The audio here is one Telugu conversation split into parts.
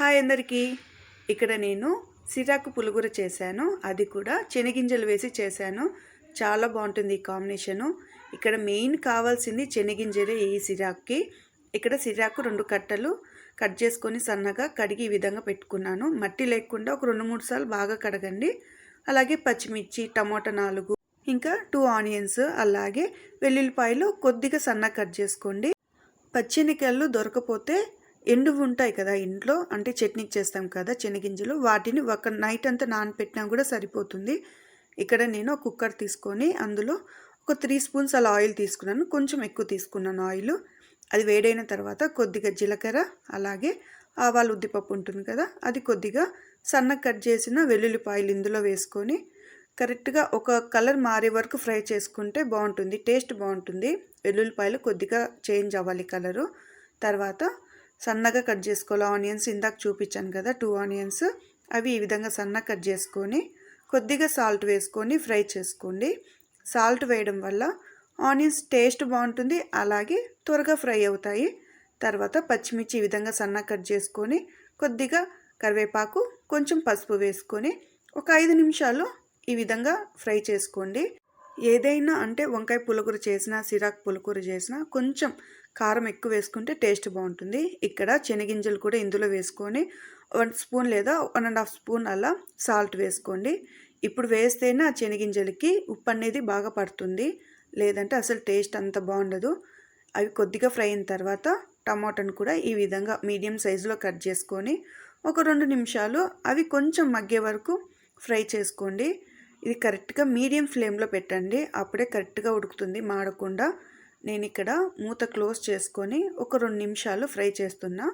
హాయ్ అందరికీ. ఇక్కడ నేను సిరాకు పులుగుర చేశాను. అది కూడా చెనిగింజలు వేసి చేశాను. చాలా బాగుంటుంది ఈ కాంబినేషను. ఇక్కడ మెయిన్ కావాల్సింది చెనిగింజలే ఈ సిరాక్కి. ఇక్కడ సిరాకు రెండు కట్టలు కట్ చేసుకొని సన్నగా కడిగి ఈ విధంగా పెట్టుకున్నాను. మట్టి లేకుండా ఒక రెండు మూడు సార్లు బాగా కడగండి. అలాగే పచ్చిమిర్చి టమోటా నాలుగు ఇంకా టూ ఆనియన్స్ అలాగే వెల్లుల్లిపాయలు కొద్దిగా సన్నగా కట్ చేసుకోండి. పచ్చినికాయలు దొరకపోతే ఎండు ఉంటాయి కదా ఇంట్లో అంటే చట్నీకి చేస్తాం కదా చెనగింజలు వాటిని ఒక నైట్ అంతా నానపెట్టినా కూడా సరిపోతుంది. ఇక్కడ నేను కుక్కర్ తీసుకొని అందులో ఒక త్రీ స్పూన్స్ అలా ఆయిల్ తీసుకున్నాను. కొంచెం ఎక్కువ తీసుకున్నాను ఆయిల్. అది వేడైన తర్వాత కొద్దిగా జీలకర్ర అలాగే ఆవాలు ఉద్దిపప్పు ఉంటుంది కదా అది కొద్దిగా సన్న కట్ చేసిన వెల్లుల్లిపాయలు ఇందులో వేసుకొని కరెక్ట్గా ఒక కలర్ మారే వరకు ఫ్రై చేసుకుంటే బాగుంటుంది టేస్ట్ బాగుంటుంది. వెల్లుల్లిపాయలు కొద్దిగా చేంజ్ అవ్వాలి కలరు. తర్వాత సన్నగా కట్ చేసుకోవాలి. ఆనియన్స్ ఇందాక చూపించాను కదా టూ ఆనియన్స్ అవి ఈ విధంగా సన్నగా కట్ చేసుకొని కొద్దిగా సాల్ట్ వేసుకొని ఫ్రై చేసుకోండి. సాల్ట్ వేయడం వల్ల ఆనియన్స్ టేస్ట్ బాగుంటుంది అలాగే త్వరగా ఫ్రై అవుతాయి. తర్వాత పచ్చిమిర్చి ఈ విధంగా సన్నగా కట్ చేసుకొని కొద్దిగా కరివేపాకు కొంచెం పసుపు వేసుకొని ఒక ఐదు నిమిషాలు ఈ విధంగా ఫ్రై చేసుకోండి. ఏదైనా అంటే వంకాయ పులకూర చేసినా సిరాక్ పులకూర చేసినా కొంచెం కారం ఎక్కువ వేసుకుంటే టేస్ట్ బాగుంటుంది. ఇక్కడ శనగింజలు కూడా ఇందులో వేసుకొని వన్ స్పూన్ లేదా వన్ అండ్ హాఫ్ స్పూన్ అలా సాల్ట్ వేసుకోండి. ఇప్పుడు వేస్తేనే ఆ శనగింజలకి ఉప్పు అనేది బాగా పడుతుంది. లేదంటే అసలు టేస్ట్ అంత బాగుండదు. అవి కొద్దిగా ఫ్రై అయిన తర్వాత టమాటాను కూడా ఈ విధంగా మీడియం సైజులో కట్ చేసుకొని ఒక రెండు నిమిషాలు అవి కొంచెం మగ్గే వరకు ఫ్రై చేసుకోండి. ఇది కరెక్ట్గా మీడియం ఫ్లేమ్లో పెట్టండి. అప్పుడే కరెక్ట్గా ఉడుకుతుంది. మాడకుండా నేను ఇక్కడ మూత క్లోజ్ చేసుకొని ఒక రెండు నిమిషాలు ఫ్రై చేస్తున్నా.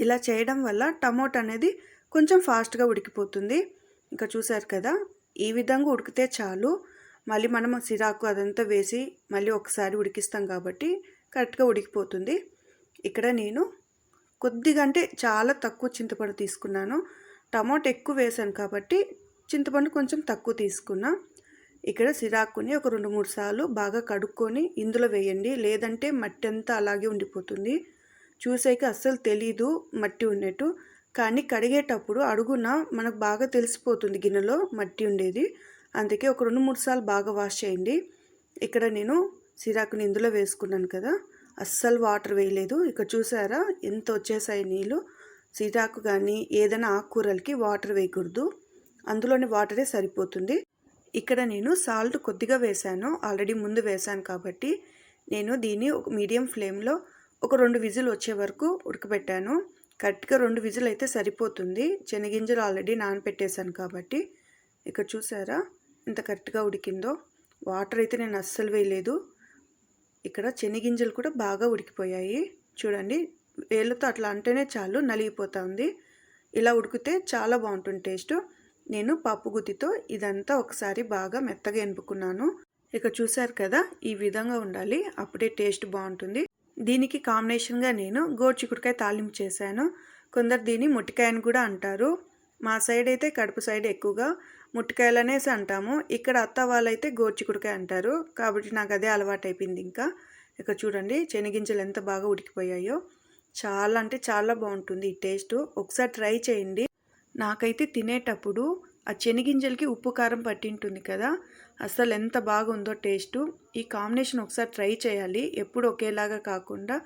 ఇలా చేయడం వల్ల టమోటా అనేది కొంచెం ఫాస్ట్గా ఉడికిపోతుంది. ఇంకా చూసారు కదా ఈ విధంగా ఉడికితే చాలు. మళ్ళీ మనం సిరాకు అదంతా వేసి మళ్ళీ ఒకసారి ఉడికిస్తాం కాబట్టి కరెక్ట్గా ఉడికిపోతుంది. ఇక్కడ నేను కొద్దిగా అంటే చాలా తక్కువ చింతపండు తీసుకున్నాను. టమాటో ఎక్కువ వేసాను కాబట్టి చింతపండు కొంచెం తక్కువ తీసుకున్నా. ఇక్కడ సిరాకుని ఒక రెండు మూడు సార్లు బాగా కడుక్కొని ఇందులో వేయండి. లేదంటే మట్టి అంతా అలాగే ఉండిపోతుంది. చూసేకి అస్సలు తెలీదు మట్టి ఉన్నట్టు కానీ కడిగేటప్పుడు అడుగున మనకు బాగా తెలిసిపోతుంది గిన్నెలో మట్టి ఉండేది. అందుకే ఒక రెండు మూడు సార్లు బాగా వాష్ చేయండి. ఇక్కడ నేను సిరాకుని ఇందులో వేసుకున్నాను కదా. అస్సలు వాటర్ వేయలేదు. ఇక్కడ చూసారా? ఎంత వచ్చేసాయి నీళ్ళు సిరాకు కానీ ఏదైనా ఆకుకూరలకి వాటర్ వేయకూడదు. అందులోని వాటరే సరిపోతుంది. ఇక్కడ నేను సాల్ట్ కొద్దిగా వేశాను. ఆల్రెడీ ముందు వేశాను కాబట్టి నేను దీన్ని ఒక మీడియం ఫ్లేమ్లో ఒక రెండు విజిల్ వచ్చే వరకు ఉడకబెట్టాను. కరెక్ట్గా రెండు విజిల్ అయితే సరిపోతుంది. శనగింజలు ఆల్రెడీ నానపెట్టేశాను కాబట్టి. ఇక్కడ చూసారా? ఇంత కరెక్ట్గా ఉడికిందో. వాటర్ అయితే నేను అస్సలు వేయలేదు. ఇక్కడ శనగింజలు కూడా బాగా ఉడికిపోయాయి. చూడండి వేళ్ళతో అట్లా అంటేనే చాలు నలిగిపోతుంది. ఇలా ఉడికితే చాలా బాగుంటుంది టేస్ట్. నేను పప్పు గుత్తితో ఇదంతా ఒకసారి బాగా మెత్తగా ఎనుపుకున్నాను. ఇక చూసారు కదా ఈ విధంగా ఉండాలి. అప్పుడే టేస్ట్ బాగుంటుంది. దీనికి కాంబినేషన్గా నేను గోడ్చికుడికాయ తాలింపు చేశాను. కొందరు దీన్ని ముట్టికాయని కూడా అంటారు. మా సైడ్ అయితే కడుపు సైడ్ ఎక్కువగా ముట్టికాయలు అనేసి అంటాము. ఇక్కడ అత్త వాళ్ళైతే గోడ్చికుడికాయ అంటారు. కాబట్టి నాకు అదే అలవాటు అయిపోయింది ఇంకా. ఇక చూడండి శనగింజలు ఎంత బాగా ఉడికిపోయాయో. చాలా అంటే చాలా బాగుంటుంది ఈ టేస్ట్. ఒకసారి ట్రై చేయండి. నాకైతే తినేటప్పుడు ఆ చెనిగింజలకి ఉప్పు కారం పట్టింటుంది కదా అసలు ఎంత బాగుందో టేస్టు. ఈ కాంబినేషన్ ఒకసారి ట్రై చేయాలి. ఎప్పుడు ఒకేలాగా కాకుండా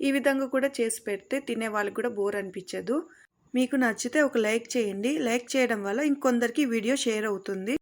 ఈ విధంగా కూడా చేసి పెడితే తినే వాళ్ళకి కూడా బోర్ అనిపించదు. మీకు నచ్చితే ఒక లైక్ చేయండి. లైక్ చేయడం వల్ల ఇంకొందరికి వీడియో షేర్ అవుతుంది.